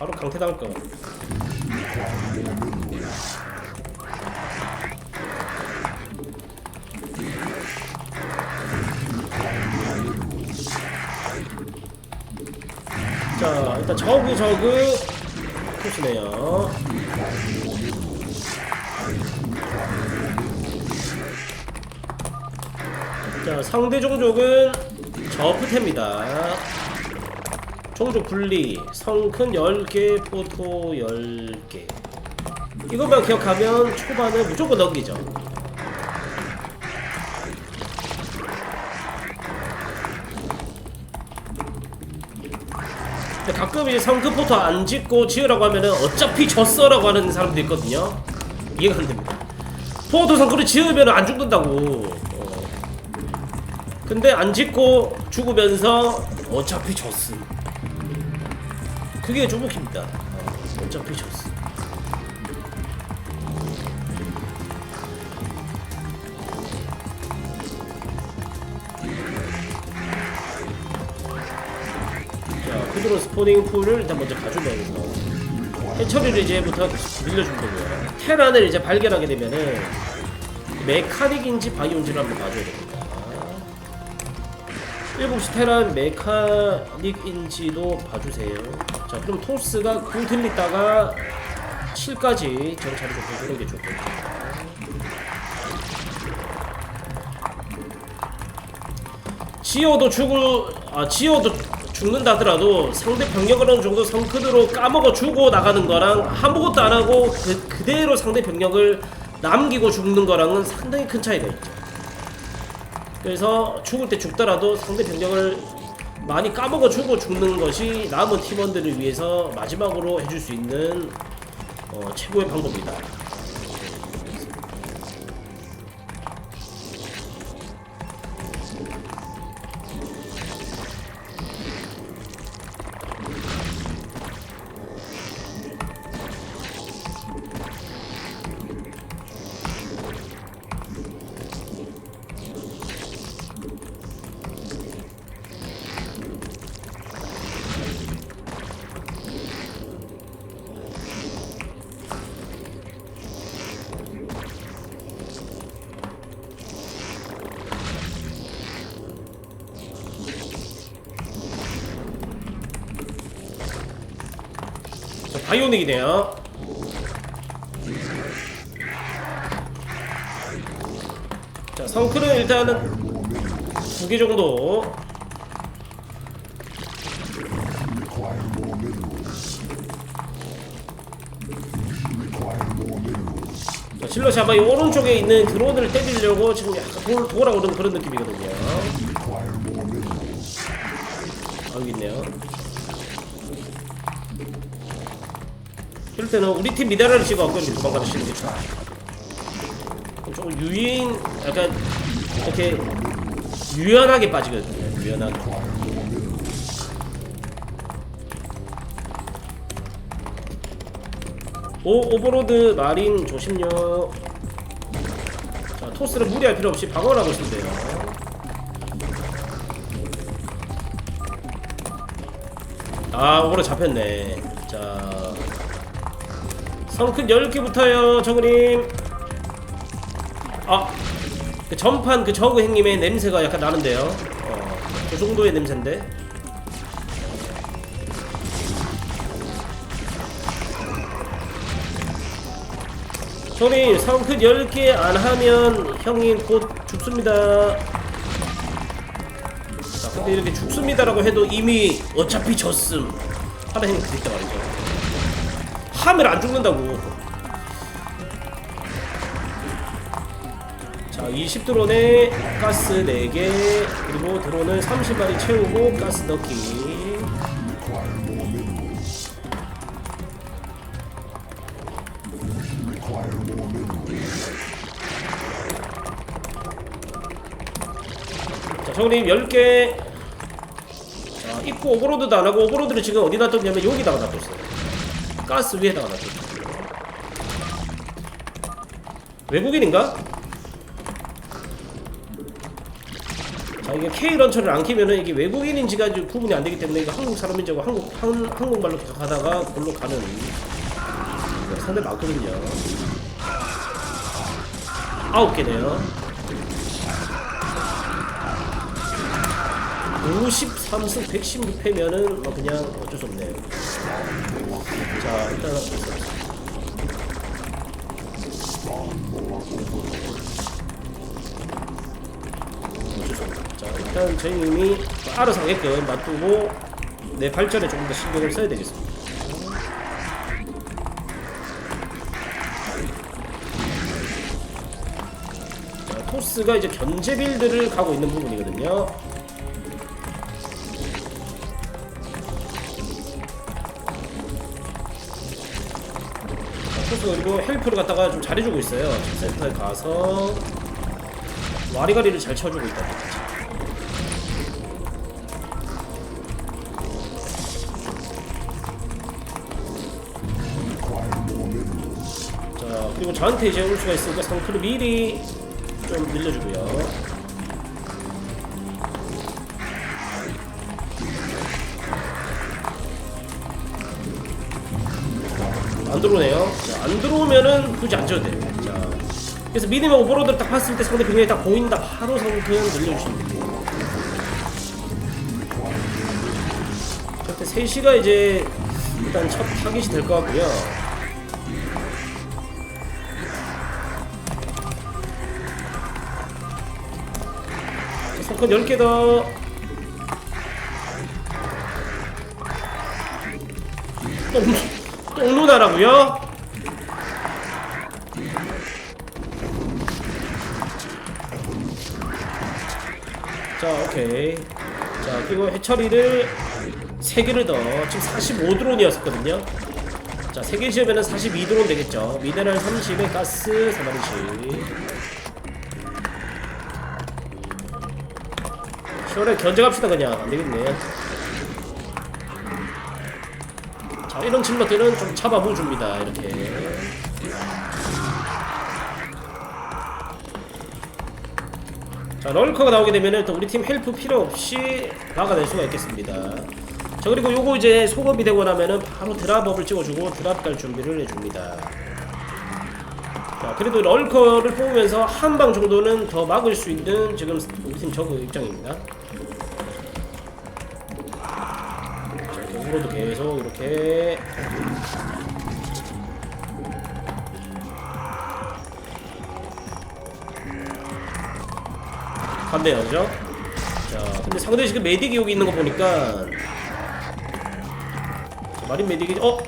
바로 강퇴 당할 거. 자 일단 저그 저그 토스네요. 자 상대 종족은 저프테입니다. 종족 분리 성큰 10개 포토 10개. 이것만 기억하면 초반은 무조건 넘기죠. 가끔 이제 성큰 포토 안 짓고 지으라고 하면은 어차피 졌어 라고 하는 사람도 있거든요. 이해가 안 됩니다. 포토 성큰을 지으면 안 죽는다고. 어. 근데 안 짓고 죽으면서 어차피 졌음 그게 좀 웃깁니다. 어, 어차피 졌어. 자, 쿠드로 스포닝 풀을 일단 먼저 가주면서 해처리를 이제부터 밀려준 거고요. 테란을 이제 발견하게 되면은 메카닉인지 바이온지를 한번 봐줘야 됩니다. 7시 테란 메카닉인지도 봐주세요. 자, 그럼 토스가 궁틀 있다가 7까지 정찰을 좀 해주는 게 좋겠다. 지어도 죽을, 아, 지어도 죽는다 하더라도 상대 병력을 어느 정도 성크드로 까먹어 주고 나가는 거랑 아무것도 안 하고 그, 그대로 상대 병력을 남기고 죽는 거랑은 상당히 큰 차이가 있죠. 그래서 죽을 때 죽더라도 상대 병력을 많이 까먹어 주고 죽는 것이 남은 팀원들을 위해서 마지막으로 해줄 수 있는 어, 최고의 방법이다. 자, 바이오닉이네요. 자, 성크는 일단은 두 개 정도. 자, 실러시 아마 이 오른쪽에 있는 드론을 때리려고 지금 약간 돌, 돌아오는 그런 느낌이거든요. 아, 여기 있네요. 이럴 때는 우리 팀 미달을 찍어갖고 이렇게 도망가는 좋다. 조금 유인, 약간 이렇게 유연하게 빠지거든요. 유연하게. 오, 오버로드 마린 조심요. 자, 토스를 무리할 필요 없이 방어를 하고 돼요. 아, 오버로 잡혔네. 자, 성큰 10개부터요, 정우님. 아, 그 전판 그 저그 행님의 냄새가 약간 나는데요. 어, 그 정도의 냄새인데. 형님 성큰 10개 안 하면 형님 곧 죽습니다 자 근데 이렇게 죽습니다라고 해도 이미 어차피 졌음 하는 행위 그랬단 말이죠 하면 안 죽는다고 자 20드론에 가스 4개 그리고 드론을 30마리 채우고 가스 넣기 자, 형님 10개. 자, 입구 오버로드도 안 하고 오버로드를 지금 어디다 뒀냐면 여기다가 놔뒀어요. 가스 위에다가 놔뒀어요. 외국인인가? 자 이게 K 런처를 안 키면은 이게 외국인인지가 구분이 안 되기 때문에 이거 한국 사람인지 하고 한국 한, 한국말로 하다가 그걸로 가는 네, 상대 많거든요. 아홉 개네요. 53승 116패면은 뭐 그냥 어쩔 수 없네요. 자 일단. 자 일단 저희 이미 알아서 하게끔 놔두고 내 발전에 조금 더 신경을 써야 되겠습니다. 자, 토스가 이제 견제 빌드를 가고 있는 부분이거든요. 자, 토스가 그리고 헬프를 갖다가 좀 잘해주고 있어요. 센터에 가서 와리가리를 잘 쳐주고 있다. 자 그리고 저한테 이제 올 수가 있으니까 상크를 미리 좀 늘려주고요. 안 들어오네요. 자, 안 들어오면은 굳이 안 줘도 돼요. 자, 그래서 미니멈 오버로드를 딱 봤을 때 상대 병력이 딱 보인다. 바로 상큼 늘려주시면 됩니다. 저때 3시가 이제 일단 첫 타깃이 될 것 같고요. 성큰 10개 더. 누나라고요? 자, 오케이. 자, 그리고 해처리를 3개를 더. 지금 45드론이었었거든요. 자, 3개 지으면 42드론 되겠죠. 미네랄 30에 가스 3마리씩. 시원하게 견제갑시다, 그냥. 안 되겠네. 자, 이런 질럿들은 좀 잡아보 줍니다. 이렇게. 자, 럴커가 나오게 되면은 또 우리 팀 헬프 필요 없이 막아낼 수가 있겠습니다. 자, 그리고 요거 이제 소급이 되고 나면은 바로 드랍업을 찍어주고 드랍 갈 준비를 해줍니다. 자, 그래도 럴커를 뽑으면서 한 방 정도는 더 막을 수 있는 지금 우리 팀 저그 입장입니다. 자, 역으로도 계속 이렇게 간대요, 그죠? 자, 근데 상대 지금 메딕이 여기 있는 거 보니까 자, 마린 메딕이 어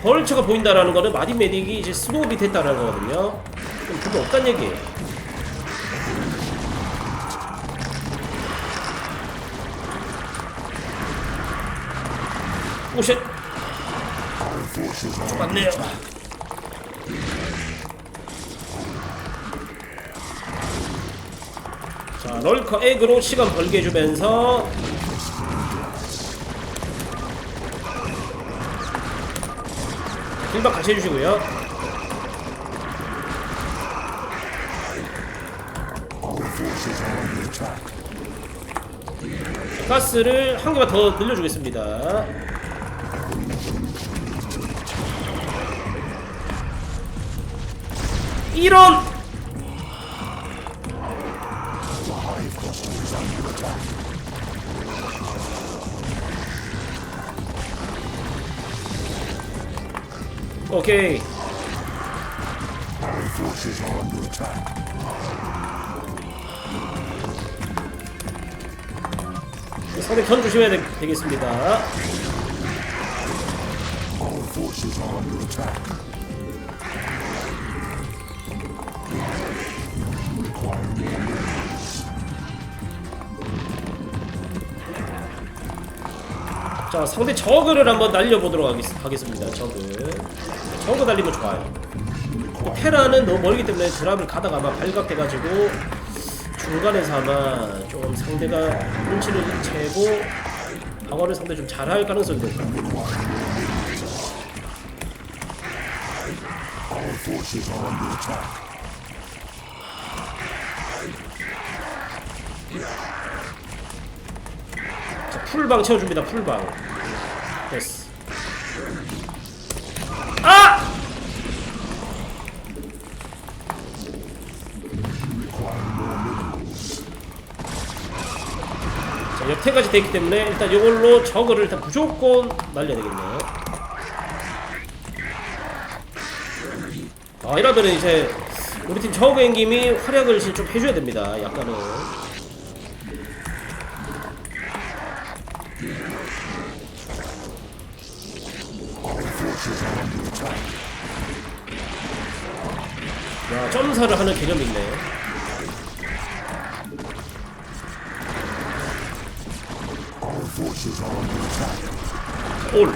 벌처가 보인다라는 거는 마린 메딕이 이제 스노우비 됐다라는 거거든요. 그럼 별로 없단 얘기예요. 오쉣 좀 많네요. 자, 럴커 액으로 시간 벌게 해주면서 힐박 같이 해주시고요. 가스를 한 개만 더 늘려주겠습니다. 이런 오케이. 상대 견 조심해야 되, 되겠습니다. 자, 상대 저그를 한번 날려보도록 하겠, 하겠습니다. 저그. 저그 날리면 좋아요. 그 테라는 너무 멀기 때문에 드랍을 가다가 아마 발각돼가지고 중간에서 아마 좀 상대가 눈치를 채고 방어를 상대 좀 잘할 가능성이 높다. 풀방 채워줍니다 풀방. 됐어 아! 자 옆태까지 돼있기 때문에 일단 이걸로 저거를 일단 무조건 날려야 되겠네요 아 이러면은 이제 우리 팀 저그 앵김이 활약을 좀 해줘야 됩니다 약간은 야 점사를 하는 개념이 있네 올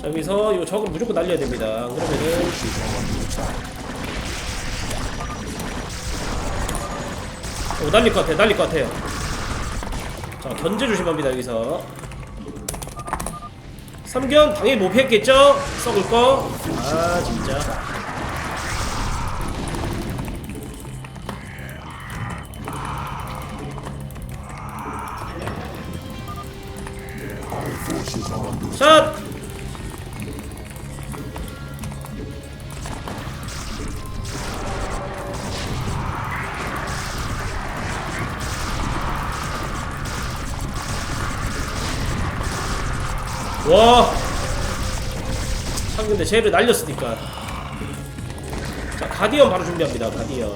자, 여기서 이거 저거 무조건 날려야 됩니다. 그러면은 오 날릴 것 같아요. 날릴 것 같아요. 자 견제 조심합니다 여기서. 삼견 당연히 못 피했겠죠? 썩을 거. 아 진짜. 쟤를 날렸으니까. 자 가디언 바로 준비합니다 가디언.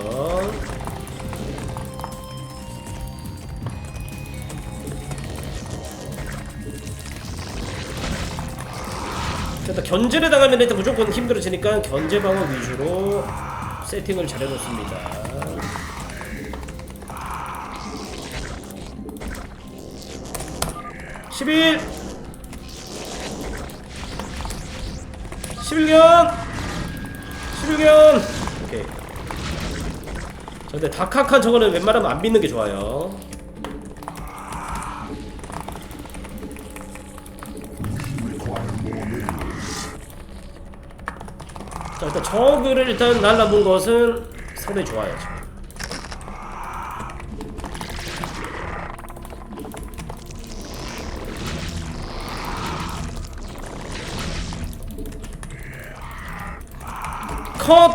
일단 견제를 당하면 일단 무조건 힘들어지니까 견제 방어 위주로 세팅을 잘 해놓습니다. 십일, 오케이. 자, 근데 다카칸 저거는 웬만하면 안 믿는 게 좋아요. 자 일단 저그를 일단 날라본 것은 상당히 좋아요 지금. 컷!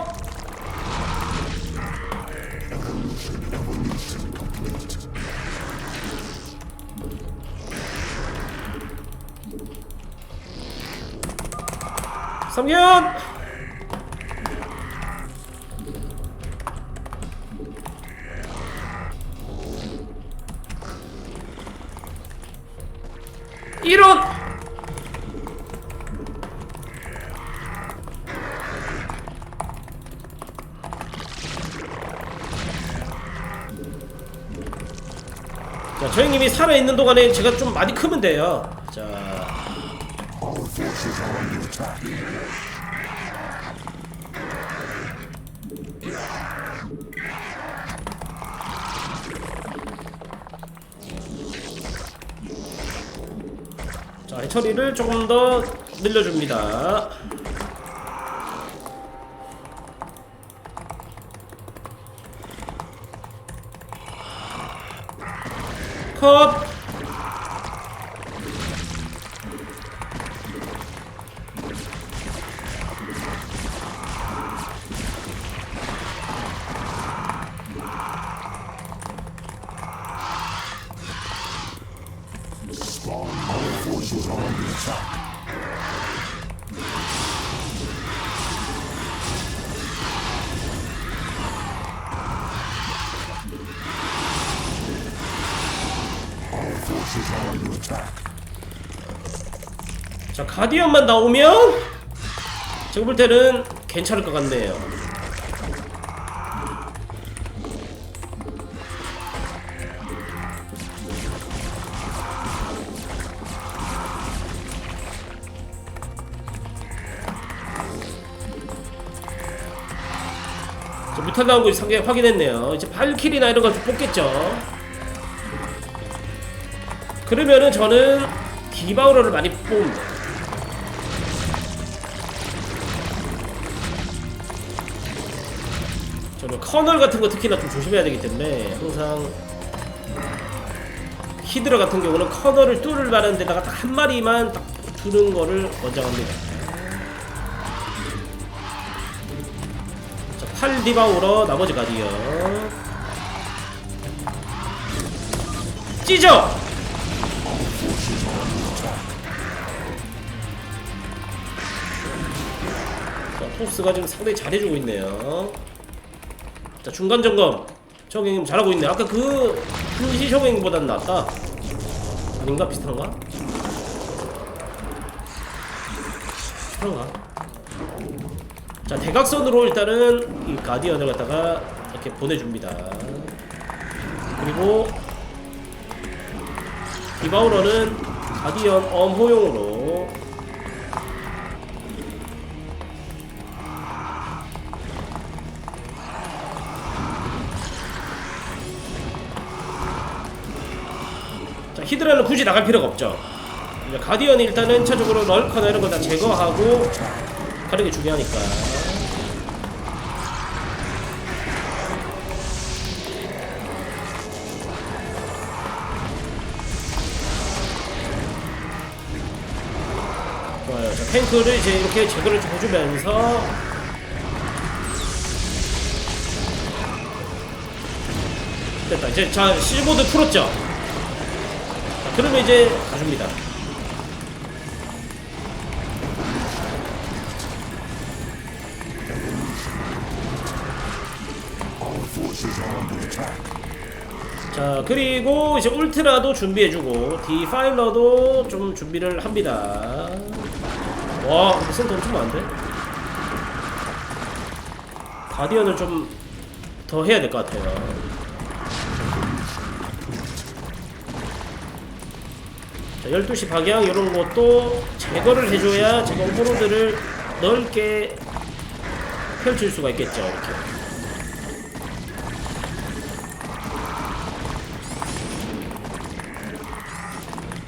삼견! 자, 저 형님이 살아있는 동안에 제가 좀 많이 크면 돼요. 자, 자, 해처리를 조금 더 늘려줍니다. 가디언만 나오면 제가 볼 때는 괜찮을 것 같네요. 자, 무탈 나온 거 상당히 확인했네요. 이제 발킬이나 이런 거좀 뽑겠죠. 그러면은 저는 디바우러를 많이 뽑습니다. 커널 같은 거 특히나 좀 조심해야 되기 때문에 항상 히드라 같은 경우는 커널을 뚫을 만한 데다가 딱 한 마리만 딱 두는 거를 권장합니다. 자, 8 디바우러 나머지 가디언 찢어! 자, 토스가 지금 상당히 잘해주고 있네요. 자, 중간 점검. 적응님 잘하고 있네. 아까 그, 그시 적응보단 낫다. 아닌가? 비슷한가? 비슷한가? 자, 대각선으로 일단은 이 가디언을 갖다가 이렇게 보내줍니다. 그리고 디바우러는 가디언 엄호용으로 히드라는 굳이 나갈 필요가 없죠. 가디언이 일단은 차적으로 럴커나 이런 거 다 제거하고 가는 게 중요하니까. 좋아요. 자, 탱크를 이제 이렇게 제거를 좀 해주면서 됐다. 이제 자 실보드 풀었죠. 자, 그러면 이제 가줍니다. 자 그리고 이제 울트라도 준비해주고 디파일러도 좀 준비를 합니다. 와 근데 센터 엄청 많은데? 가디언을 좀 더 해야 될 것 같아요. 자, 12시 방향 이런 것도 제거를 해줘야 제가 오버로드를 넓게 펼칠 수가 있겠죠 이렇게.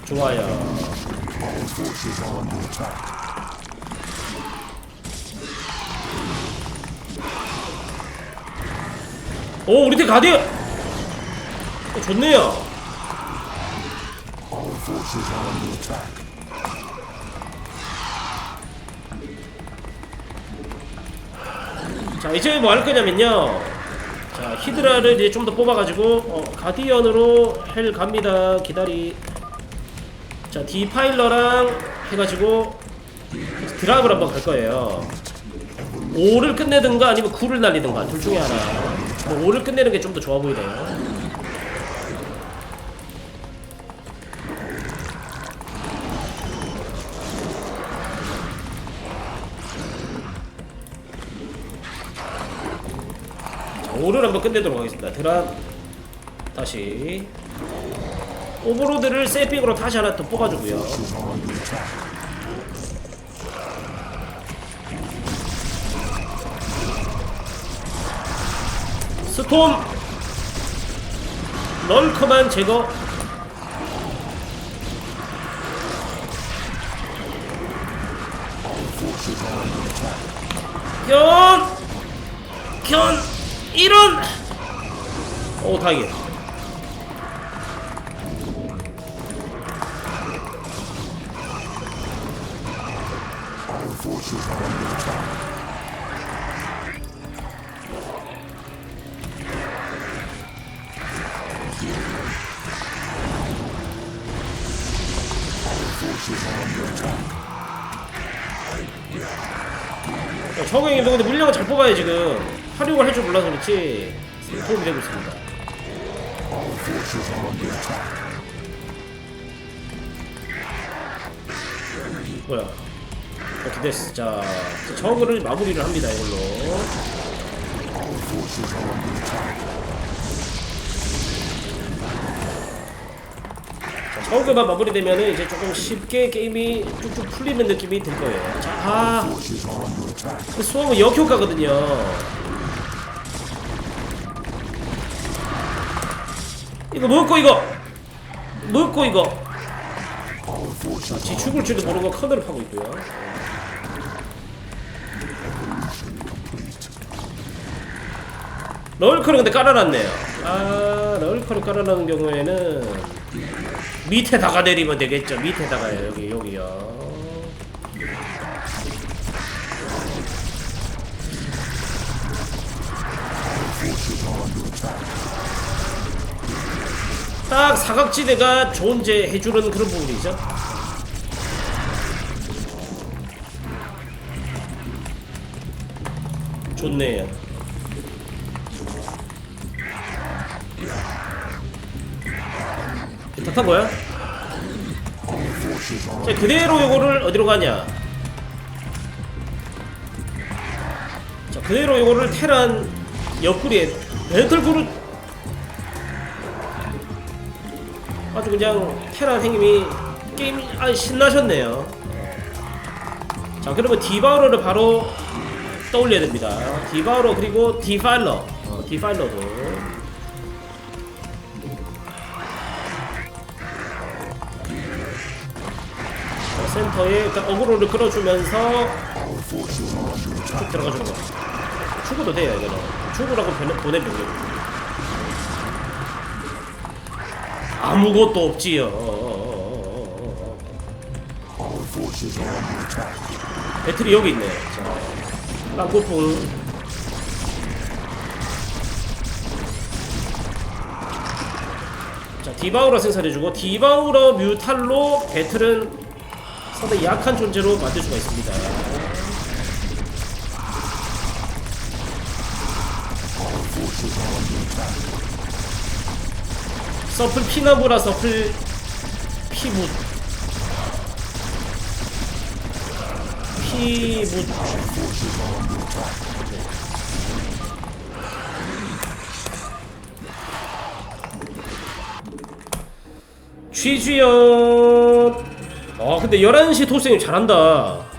좋아요. 오 우리 팀 가디언 어, 좋네요 자 이제 뭐 할 거냐면요. 자 히드라를 이제 좀 더 뽑아가지고 어, 가디언으로 헬 갑니다. 기다리. 자 디파일러랑 해가지고 드랍을 한번 갈 거예요. 5를 끝내든가 아니면 9를 날리든가. 둘 중에 하나. 5를 끝내는 게 좀 더 좋아 보이네요 자, 5를 한번 끝내도록 하겠습니다. 드랍 다시 오버로드를 세핑으로 다시 하나 더 뽑아주고요. 스톰 럴커만 제거 견! 견! 이런! 오 다행이야 야, 적응님도 근데 물량을 잘 뽑아야 지금 활용을 할 줄 몰라서 그렇지 도움이 되고 있습니다. 뭐야? 이렇게 됐어. 자, 저거를 마무리를 합니다. 이걸로. 자, 저거만 마무리되면은 이제 조금 쉽게 게임이 쭉쭉 풀리는 느낌이 들 거예요. 자, 아, 그 수험은 역효과거든요. 이거 먹고 이거. 먹고 이거. 자, 지 죽을 줄도 모르고 커널을 파고 있고요. 럴커를 근데 깔아놨네요. 아 럴커를 깔아놓은 경우에는 밑에다가 내리면 되겠죠. 밑에다가요 여기 여기요 딱 사각지대가 존재해주는 그런 부분이죠. 좋네요. 탓한 거야? 자 그대로 요거를 어디로 가냐? 자 그대로 요거를 테란 옆구리에 배틀그룹 아주 그냥 테란 행님이 게임 아 신나셨네요. 자 그러면 디바우러를 바로 떠올려야 됩니다. 디바우러 그리고 디파일러. 어, 디파일러도. 자, 센터에 일단 어그로를 끌어주면서 쭉 들어가주는 거 죽어도 돼요 이거는. 죽으라고 보내, 보낸 병력 아무것도 없지요. 어, 배틀이 여기 있네 자 땅고풍. 자 디바우러 생산해주고 디바우러 뮤탈로 배틀은 상당히 약한 존재로 만들 수가 있습니다 서플 피나무라 서플 피부 피부 취주연. 어 근데 11시 토스님 잘한다. 어